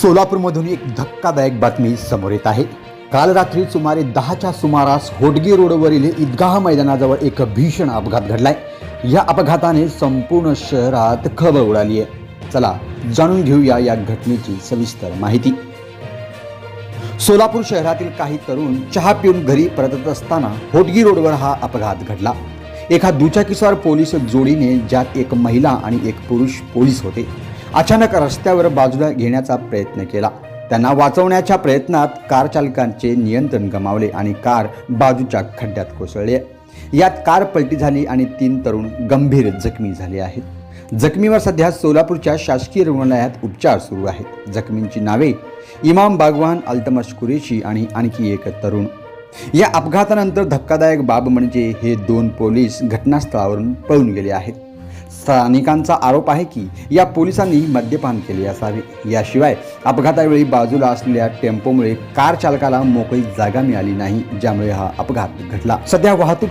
सोलापूरमधून एक धक्कादायक बातमी समोर येत आहे. काल रात्री सुमारे दहाच्या सुमारास होडगी रोडवरील ईदगाह मैदानाजवळ एक भीषण अपघात घडलाय. या अपघाताने संपूर्ण शहरात खब उडाली आहे. चला जाणून घेऊया या घटनेची सविस्तर माहिती. सोलापूर शहरातील काही तरुण चहा पिऊन घरी परतत असताना होटगी रोडवर हा अपघात घडला. एका दुचाकीस्वार पोलीस जोडीने ज्यात एक महिला आणि एक पुरुष पोलीस होते. अचानक रस्त्यावर बाजूला घेण्याचा प्रयत्न केला. त्यांना वाचवण्याच्या प्रयत्नात कार चालकांचे नियंत्रण गमावले आणि कार बाजूच्या खड्ड्यात कोसळली. यात कार पलटी झाली आणि तीन तरुण गंभीर जखमी झाले आहेत. जखमीवर सध्या सोलापूरच्या शासकीय रुग्णालयात उपचार सुरू आहेत. जखमींची नावे इमाम बागवान अल्तमश कुरेशी आणि आणखी एक तरुण. या अपघातानंतर धक्कादायक बाब म्हणजे हे दोन पोलीस घटनास्थळावरून पळून गेले आहेत. स्थानिकांचा आरोप आहे की या पोलिसांनी मद्यपान केले असावे. याशिवाय अपघातावेळी बाजूला असलेल्या टेम्पोमुळे कार चालकाला मोकळी जागा मिळाली नाही ज्यामुळे हा अपघात घडला. सध्या वाहतूक